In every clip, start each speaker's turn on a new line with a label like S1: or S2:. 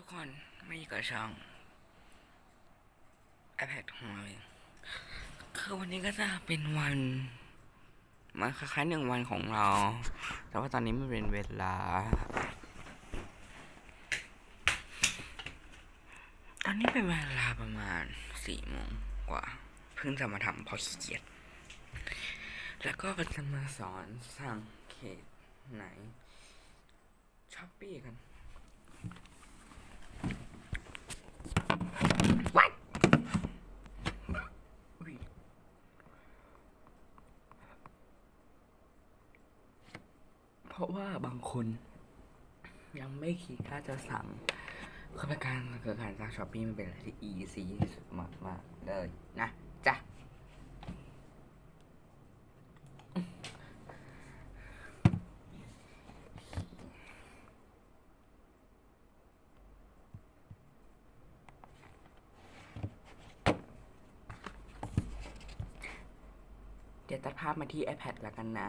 S1: ทุกคนไม่ยกับช่อง iPad ของเราเองคือวันนี้ก็จะเป็นวันมันคล้ายๆหนึ่งวันของเรา แต่ว่าตอนนี้มันเป็นเวลา ตอนนี้เป็นเวลาประมาณสี่โมงกว่า เพิ่งจะมาทำพราะขี้เกียจแล้วก็จะมาสอนสั่งเขตไหนช้อปปี้กัน What? อุ๊ยเพ ราะว่าบางคนยังไม่คิดถ้าจะสั่งคือเป็นการเกิดการสั่งช้อปปี้มันเป็นอะไรที่ easy มากมากๆเลยนะจ๊ะเดี๋ยวตัดภาพมาที่ iPad แล้วกันนะ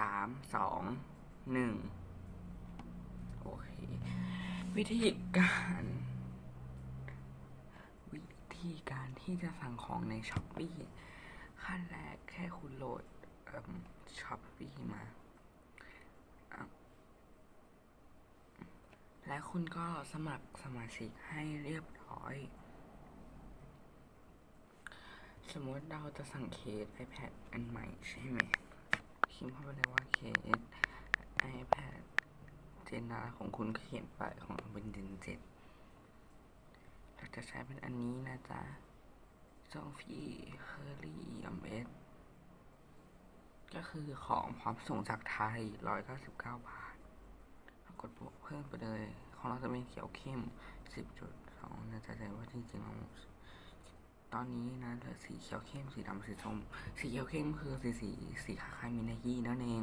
S1: สามสองหนึ่งโอเค วิธีการ วิธีการที่จะสั่งของในช้อปปี้ขั้นแรกแค่คุณโหลดช้อปปี้มา และคุณก็สมัครสมาชิกให้เรียบร้อย สมมติเราจะสั่งเคส iPad อันใหม่ใช่ไหมพิมพ์เข้าไปเลย ว่าเคส iPad เจนาของคุณก็เขียนไปของเราเป็นเจนเจ็ดเราจะใช้เป็นอันนี้นะจ๊ะซองฟีเคอรี่อเมสก็คือของพร้อมส่งจากไทย 199 บาทแล้วกดบวกเพิ่มไปเลย ของเราจะเป็นเขียวเข้ม 10.2นะจ๊ะแต่ว่าจริงๆเราตอนนี้นะเหลือสีเขียวเข้ม สีดำสีส้ม สีเขียวเข้มคือสีสีสีคล้ายๆมินายีนั่นเอง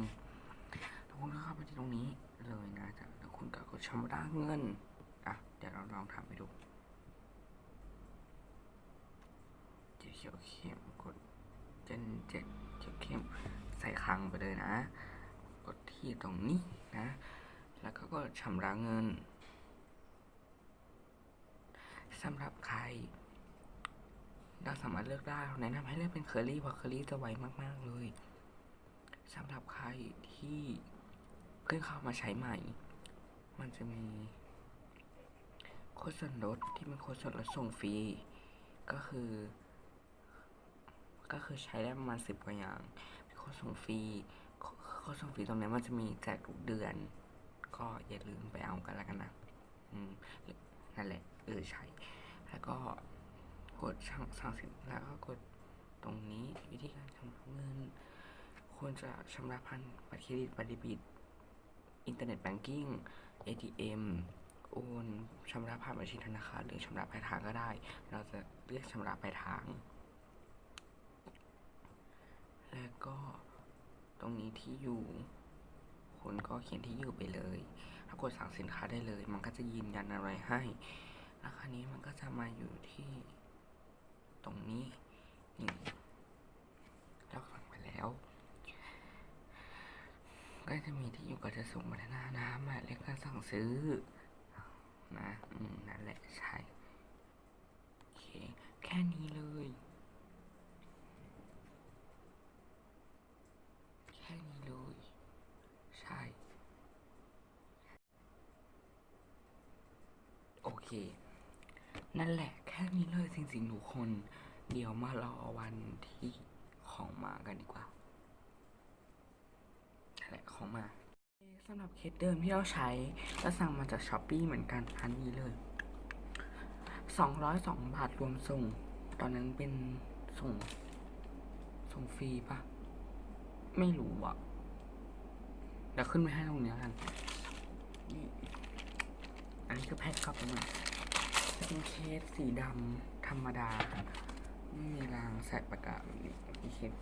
S1: คุณก็เข้าไปที่ตรงนี้เลยนะจ๊ะแล้วคุณก็กดชำระเงิน อะ เดี๋ยวเราลองทำไปดูสีเขียวเข้มกดเจนเจ็ดเขียวเข้มใส่คังไปเลยนะ กดที่ตรงนี้นะ แล้วก็กดชำระเงินสำหรับใคร เราสามารถเลือกได้แนะนำให้เลือกเป็นเคอรี่เพราะเคอรี่จะไวมาก ๆ เลยสำหรับใครที่ เพิ่งเข้ามาใช้ใหม่ มันจะมีโค้ดส่วนลดที่เป็นโค้ดส่วนลดส่งฟรี ก็คือ ก็คือใช้ได้ประมาณสิบกว่าอย่างเป็นโค้ดส่งฟรีโค้ดส่งฟรีตรงนี้มันจะมีแจกทุกเดือน ก็อย่าลืมไปเอากันแล้วกันนะ อืมนั่นแหละเออใช่แล้วก็กดสั่งสั่งสินแล้วก็กดตรงนี้วิธีการชำระเงิน ควรจะชำระผ่านบัตรเครดิตบัตรเดบิต อินเทอร์เน็ตแบงกิ้ง ATM โอนชำระผ่านบัญชีธนาคารหรือชำระปลายทางก็ได้ เราจะเลือกชำระปลายทาง แล้วก็ตรงนี้ที่อยู่คุณก็เขียนที่อยู่ไปเลยถ้ากดสั่งสินค้าได้เลย มันก็จะยืนยันอะไรให้ ราคานี้มันก็จะมาอยู่ที่ ตรงนี้นี่เราสั่งไปแล้ว ก็จะมีที่อยู่ก็จะส่งมาทางหน้าน้ำหมายเลขการสั่งซื้อนะอืมนั่นแหละใช่โอเคแค่นี้เลย แค่นี้เลย ใช่ โอเค นั่นแหละ แค่นี้เลยจริงๆทุกคน เดี๋ยวมารอวันที่ของมากันดีกว่า แหละของมาสำหรับเคสเดิมที่เราใช้ก็สั่งมาจากช้อปปีเหมือนกันอันนี้เลยสองร้อยสองบาทรวมส่ง ตอนนั้นเป็นส่ง ส่งฟรีปะไม่รู้อะเดี๋ยวขึ้นไปให้ตรงนี้กันนี่อันนี้ก็แพ็คกลับมาเป็นเคสสีดำธรรมดาไม่มีรางใส่ประกาศแบบนี้มีเคส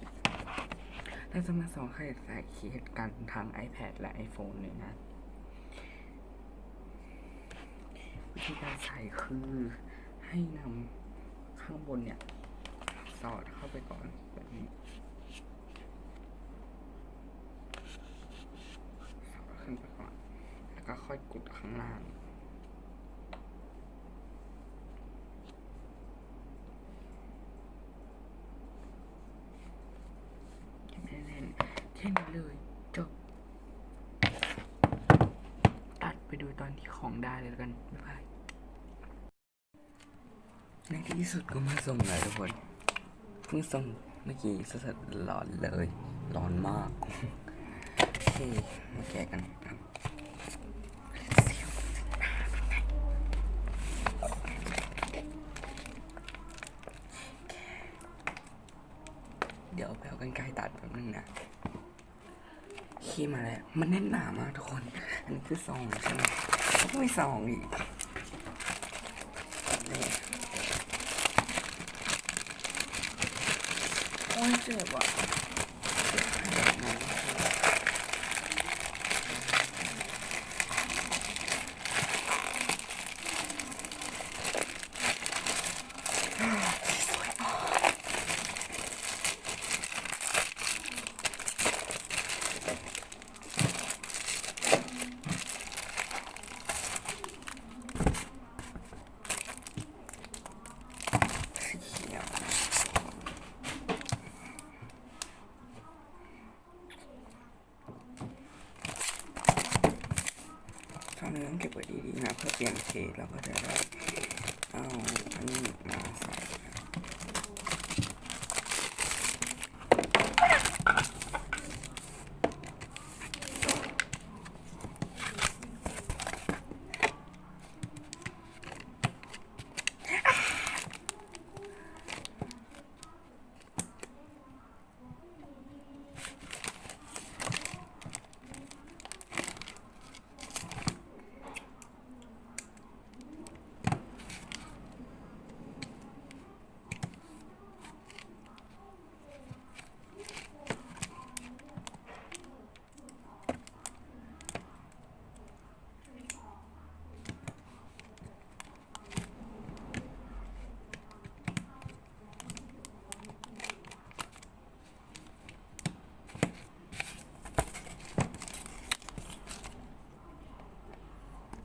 S1: อีกเราจะมาสอนใครใส่เคสกันทาง iPad และ iPhone เลยนะ วิธีการใส่คือให้นำข้างบนเนี่ย สอดเข้าไปก่อนแบบนี้ สอดขึ้นไปก่อน แล้วก็ค่อยกดข้างล่าง ค่นี้เลยจบ ตัดไปดูตอนที่ของได้เลยกันบ๊ายบายในที่สุดก็มาส่งแล้วทุกคนเพิ่งส่งเมื่อกี้สดๆร้อนเลย ร้อนมากโอเคมาแกะกันครับเสียวเดี๋ยวไปเอากันไกลตัดแป๊บนึงนะ ขี้มาแล้ว มันแน่นหนามากทุกคน อันนี้คือซองใช่ไหมเขาก็ไม่ซองอีกนี่โอ้ยเจ็บอะเจ็บขนาดนั้นสวยมากสีเขียว ตอนนี้ต้องเก็บไว้ดีๆนะ เพื่อเปลี่ยนเคสแล้วก็จะได้เอาอันนี้มาใส่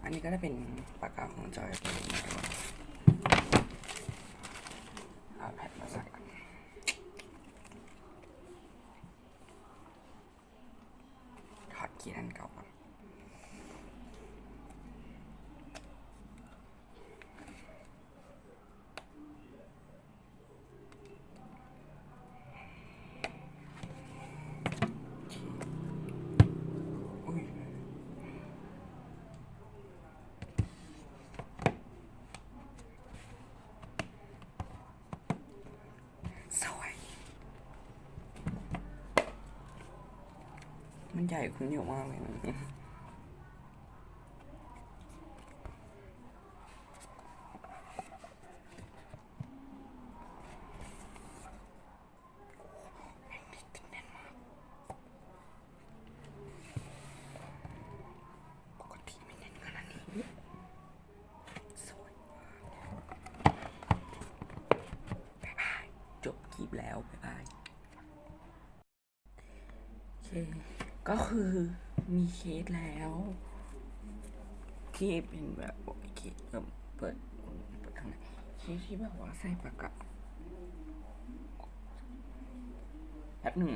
S1: อันนี้ ก็ได้เป็นปากกาของจอยตัวนี้เอาแผ่นมาใส่กันถอดกีนันเก่าก่อนอุ้ย สวย มัน ใหญ่คุณเหนียวมากเลยนี่จบคลิปแล้วบ๊ายบายโอเค ก็คือมีเคสแล้วที่เป็นแบบเคสแบบเปิดเปิดทางไหนเคสที่แบบว่าใส่ปากกาแป๊บหนึ่ง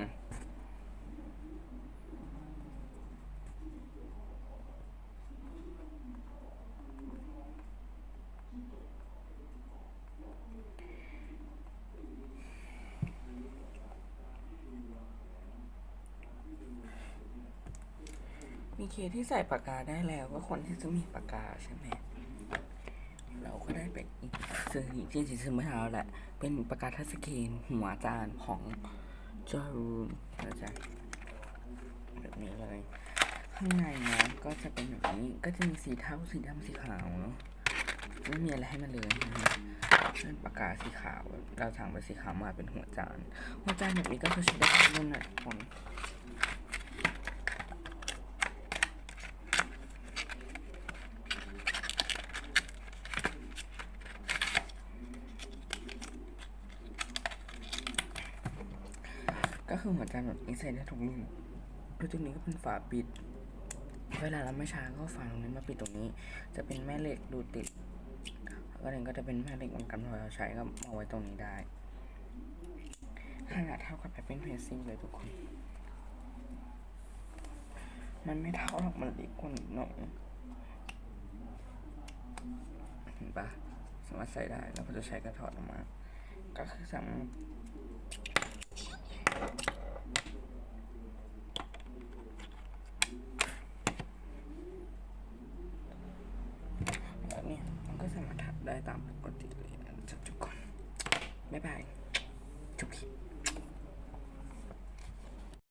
S1: มีเคสที่ใส่ปากกาได้แล้วก็คนที่จะมีปากกาใช่ไหมเราก็ได้เป็นอีกซื้อจริงๆซื้อไม่เอาแหละเป็นปากกาทัชสกรีนหัวจานของจอรูมนะจ๊ะแบบนี้เลย ข้างในนะก็จะเป็นแบบนี้ก็จะมีสีเทาสีดำสีขาวเนาะไม่มีอะไรให้มันเลยนะฮะเป็นปากกาสีขาวเราสั่งไปสีขาวมาเป็นหัวจานหัวจานแบบนี้ก็คือใช้ได้ทุกรุ่นนะทุกคน ก็ คือหัวจานแบบนี้ใส่ได้ทุกรุ่นแล้วตรงนี้ก็เป็นฝาปิด เวลาเราไม่ช้ก็ฝาตรงนี้มาปิดตรงนี้ จะเป็นแม่เหล็กดูติดแล้วก็เนี่ยก็จะเป็นแม่เหล็กเหมือนกันพอเราใช้ก็เอาไว้ตรงนี้ได้ขนาดเท่ากับแอปเปิลเพรสซิ่งเลยทุกคน มันไม่เท่าหรอกมันเล็กกว่านิดหน่อยเห็นปะสามารถใส่ได้แล้วพอจะใช้กระถอดออกมา ก็คือสามารถ